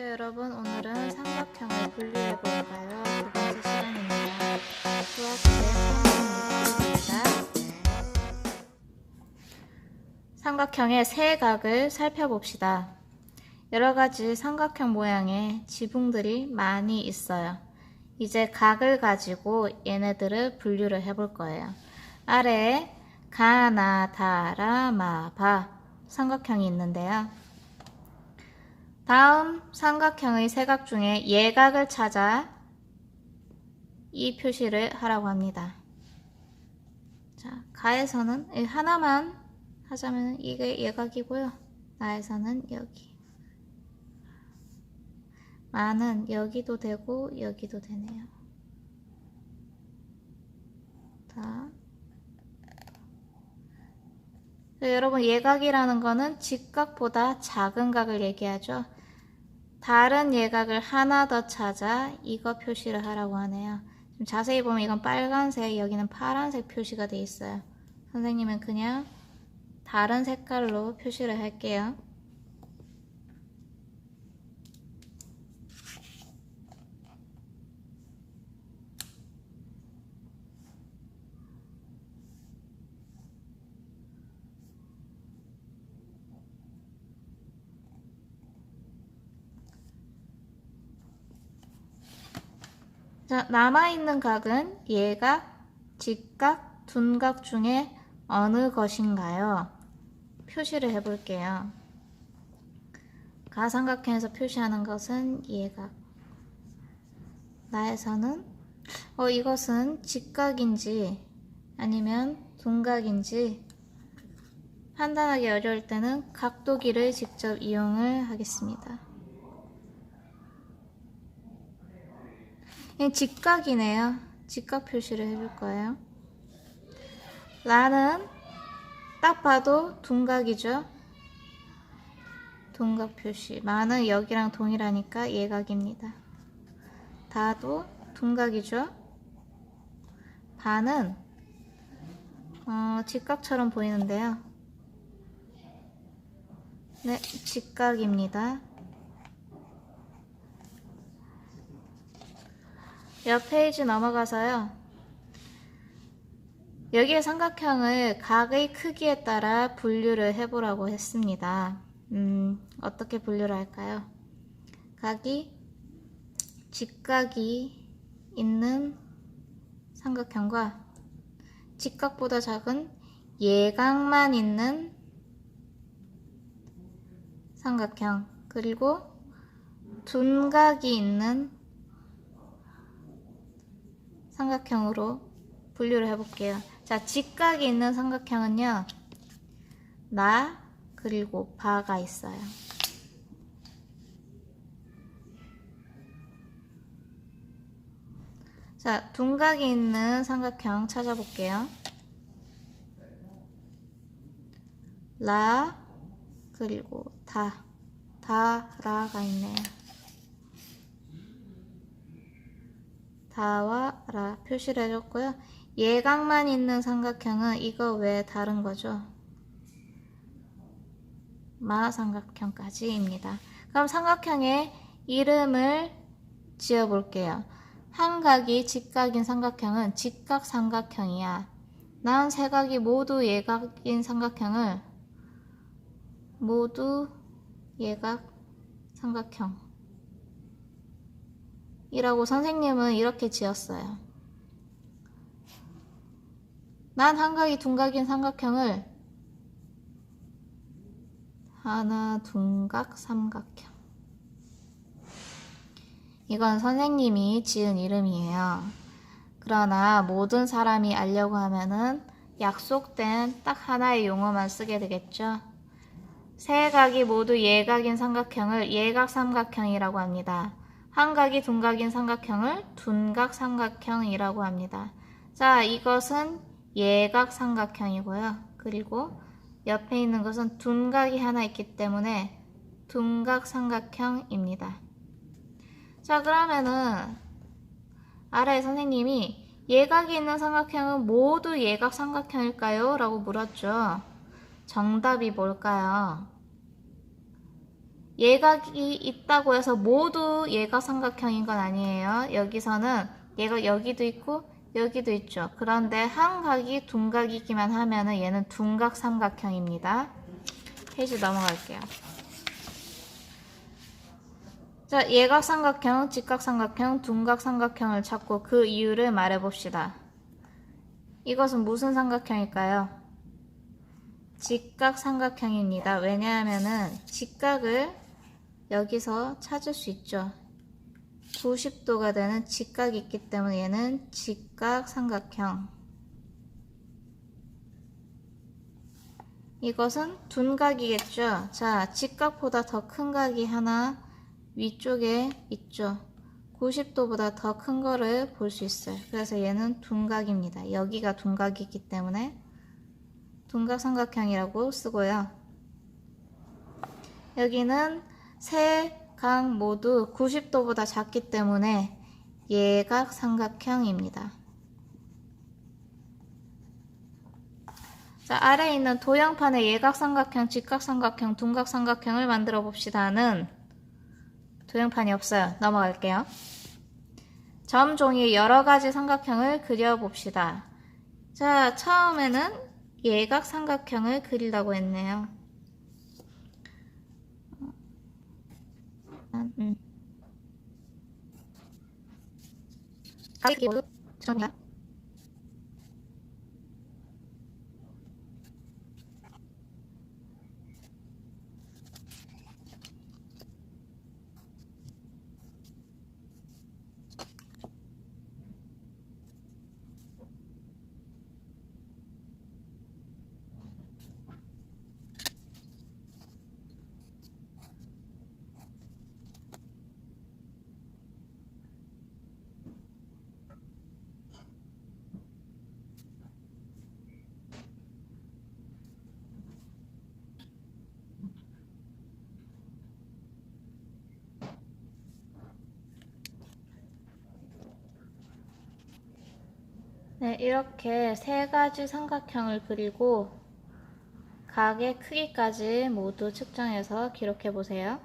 네, 여러분 오늘은 삼각형을 분류해 볼까요? 두 번째 시간입니다. 삼각형의 세 각을 살펴봅시다. 여러 가지 삼각형 모양의 지붕들이 많이 있어요. 이제 각을 가지고 얘네들을 분류를 해볼 거예요. 아래에 가나다라마바 삼각형이 있는데요. 다음 삼각형의 세각 중에 예각을 찾아 이 표시를 하라고 합니다. 자, 가에서는 이 하나만 하자면 이게 예각이고요. 나에서는 여기. 마는 여기도 되고 여기도 되네요. 자. 네, 여러분 예각이라는 거는 직각보다 작은 각을 얘기하죠. 다른 예각을 하나 더 찾아 이거 표시를 하라고 하네요. 지금 자세히 보면 이건 빨간색, 여기는 파란색 표시가 돼 있어요. 선생님은 그냥 다른 색깔로 표시를 할게요. 자, 남아있는 각은 예각, 직각, 둔각 중에 어느 것인가요? 표시를 해볼게요. 가삼각형에서 표시하는 것은 예각. 나에서는 어, 이것은 직각인지 아니면 둔각인지 판단하기 어려울 때는 각도기를 직접 이용을 하겠습니다. 이 직각이네요. 직각 표시를 해줄 거예요. 라는 딱 봐도 둔각이죠. 둔각 표시. 마는 여기랑 동일하니까 예각입니다. 다도 둔각이죠. 반은 어, 직각처럼 보이는데요. 네, 직각입니다. 옆 페이지 넘어가서요. 여기에 삼각형을 각의 크기에 따라 분류를 해보라고 했습니다. 음, 어떻게 분류를 할까요? 각이 직각이 있는 삼각형과 직각보다 작은 예각만 있는 삼각형 그리고 둔각이 있는 삼각형으로 분류를 해볼게요. 자, 직각이 있는 삼각형은요, 나, 그리고 바가 있어요. 자, 둔각이 있는 삼각형 찾아볼게요. 라, 그리고 다, 다, 라가 있네요. 다와 라 표시를 해줬고요. 예각만 있는 삼각형은 이거 외에 다른 거죠. 마 삼각형까지입니다. 그럼 삼각형의 이름을 지어 볼게요. 한 각이 직각인 삼각형은 직각 삼각형이야. 난 세 각이 모두 예각인 삼각형을 모두 예각 삼각형 이라고 선생님은 이렇게 지었어요. 난 한각이 둔각인 삼각형을 하나, 둔각, 삼각형. 이건 선생님이 지은 이름이에요. 그러나 모든 사람이 알려고 하면은 약속된 딱 하나의 용어만 쓰게 되겠죠. 세 각이 모두 예각인 삼각형을 예각 삼각형이라고 합니다. 한각이 둔각인 삼각형을 둔각 삼각형이라고 합니다. 자, 이것은 예각 삼각형이고요. 그리고 옆에 있는 것은 둔각이 하나 있기 때문에 둔각 삼각형입니다. 자, 그러면은 아래 선생님이 예각이 있는 삼각형은 모두 예각 삼각형일까요? 라고 물었죠. 정답이 뭘까요? 예각이 있다고 해서 모두 얘가 삼각형인 건 아니에요. 여기서는 얘가 여기도 있고 여기도 있죠. 그런데 한 각이 둔각이기만 하면은 얘는 둔각 삼각형입니다. 페이지 넘어갈게요. 자, 예각 삼각형, 직각 삼각형, 둔각 삼각형을 찾고 그 이유를 말해 봅시다. 이것은 무슨 삼각형일까요? 직각 삼각형입니다. 왜냐하면은 직각을 여기서 찾을 수 있죠. 90도가 되는 직각이 있기 때문에 얘는 직각 삼각형. 이것은 둔각이겠죠. 자, 직각보다 더 큰 각이 하나 위쪽에 있죠. 90도보다 더 큰 거를 볼 수 있어요. 그래서 얘는 둔각입니다. 여기가 둔각이기 때문에 둔각 삼각형이라고 쓰고요. 여기는 세 각 모두 90도보다 작기 때문에 예각 삼각형입니다. 자, 아래에 있는 도형판의 예각 삼각형, 직각 삼각형, 둔각 삼각형을 만들어 봅시다는 도형판이 없어요. 넘어갈게요. 점 종이에 여러 가지 삼각형을 그려 봅시다. 자, 처음에는 예각 삼각형을 그리려고 했네요. 음. 가위 모두 정 네, 이렇게 세 가지 삼각형을 그리고 각의 크기까지 모두 측정해서 기록해 보세요.